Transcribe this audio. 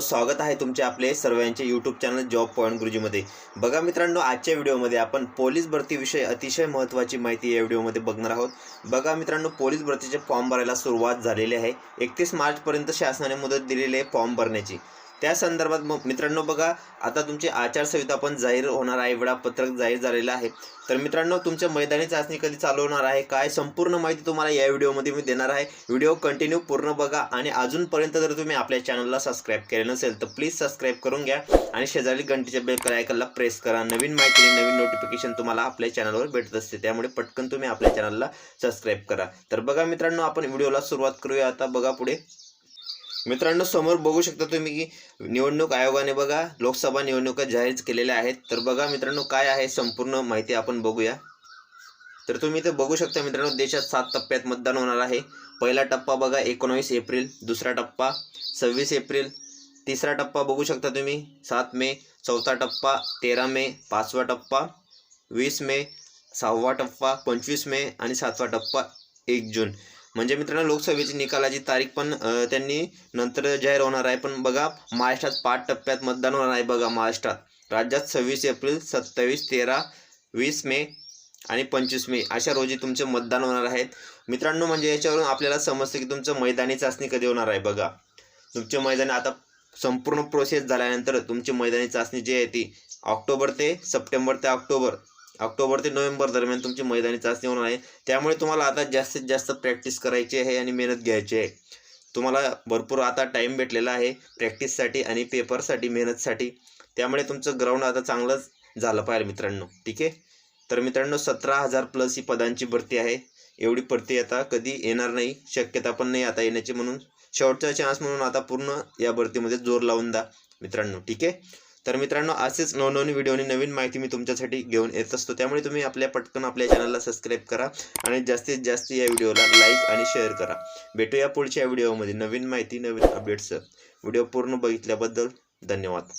स्वागत आहे तुमचे आपले सर्वांचे यूट्यूब चॅनल जॉब पॉईंट गुरुजीमध्ये. बघा मित्रांनो आजच्या व्हिडिओमध्ये आपण पोलीस भरतीविषयी अतिशय महत्त्वाची माहिती या व्हिडिओमध्ये बघणार आहोत. बघा मित्रांनो पोलीस भरतीचे फॉर्म भरायला सुरुवात झालेली आहे. एकतीस मार्चपर्यंत शासनाने मुदत दिलेली आहे फॉर्म भरण्याची. त्या संदर्भात मग मित्रांनो बघा आता तुमची आचारसंहिता पण जाहीर होणार आहे वेळापत्रक जाहीर झालेलं आहे. तर मित्रांनो तुमच्या मैदानी चाचणी कधी चालू होणार आहे काय संपूर्ण माहिती तुम्हाला या व्हिडिओमध्ये मी देणार आहे. व्हिडिओ कंटिन्यू पूर्ण बघा आणि अजूनपर्यंत जर तुम्ही आपल्या चॅनलला सबस्क्राईब केले नसेल तर प्लीज सबस्क्राईब करून घ्या आणि शेजारी घंटीच्या बेल आयकनला प्रेस करा. नवीन माहिती आणि नवीन नोटिफिकेशन तुम्हाला आपल्या चॅनलवर भेटत असते त्यामुळे पटकन तुम्ही आपल्या चॅनलला सबस्क्राईब करा. तर बघा मित्रांनो आपण व्हिडिओला सुरुवात करूया. आता बघा पुढे. मित्रांनो समोर बघू शकता तुम्ही की निवडणूक आयोगाने बघा लोकसभा निवडणुका जाहीर केलेल्या आहेत. तर बघा मित्रांनो काय आहे संपूर्ण माहिती आपण बघूया. तर तुम्ही ते बघू शकता मित्रांनो देशात सात टप्प्यात मतदान होणार आहे. पहिला टप्पा बघा एकोणावीस एप्रिल. दुसरा टप्पा सव्वीस एप्रिल. तिसरा टप्पा बघू शकता तुम्ही सात मे. चौथा टप्पा तेरा मे. पाचवा टप्पा वीस मे. सहावा टप्पा पंचवीस मे. आणि सातवा टप्पा एक जून. म्हणजे मित्रांनो लोकसभेची निकालाची तारीख पण त्यांनी नंतर जाहीर होणार आहे. पण बघा महाराष्ट्रात पाच टप्प्यात मतदान होणार आहे बघा महाराष्ट्रात. राज्यात सव्वीस एप्रिल सत्तावीस तेरा वीस मे आणि पंचवीस मे अशा रोजी तुमचे मतदान होणार आहेत. मित्रांनो म्हणजे याच्यावरून आपल्याला समजतं की तुमचं मैदानी चाचणी कधी होणार आहे बघा. तुमचे मैदानी आता संपूर्ण प्रोसेस झाल्यानंतर तुमची मैदानी चाचणी जी आहे ती ऑक्टोबर ते सप्टेंबर ते ऑक्टोबर. ऑक्टोबर ते नोव्हेंबर दरम्यान तुमची मैदानी चाचणी होणार आहे. त्यामुळे तुम्हाला आता जास्तीत जास्त प्रॅक्टिस करायची आहे आणि मेहनत घ्यायची आहे. तुम्हाला भरपूर आता टाईम भेटलेला आहे प्रॅक्टिससाठी आणि पेपरसाठी मेहनतसाठी त्यामुळे तुमचं ग्राउंड आता चांगलंच झालं पाहिजे मित्रांनो. ठीक आहे? तर मित्रांनो सतरा हजार प्लस ही पदांची भरती आहे. एवढी भरती आता कधी येणार नाही शक्यता पण नाही आता येण्याची म्हणून. शेवटचा चान्स म्हणून आता पूर्ण या भरतीमध्ये जोर लावून द्या मित्रांनो. ठीक आहे? तर मित्रांनो असेच नवनवीन व्हिडिओनी नवीन माहिती मी तुमच्यासाठी घेऊन येत असतो. त्यामुळे तुम्ही आपल्या पटकन आपल्या चॅनलला सबस्क्राईब करा आणि जास्तीत जास्त या व्हिडिओला लाईक आणि शेअर करा. भेटूया पुढच्या व्हिडिओमध्ये नवीन माहिती नवीन अपडेट्स व्हिडिओ पूर्ण बघितल्याबद्दल धन्यवाद.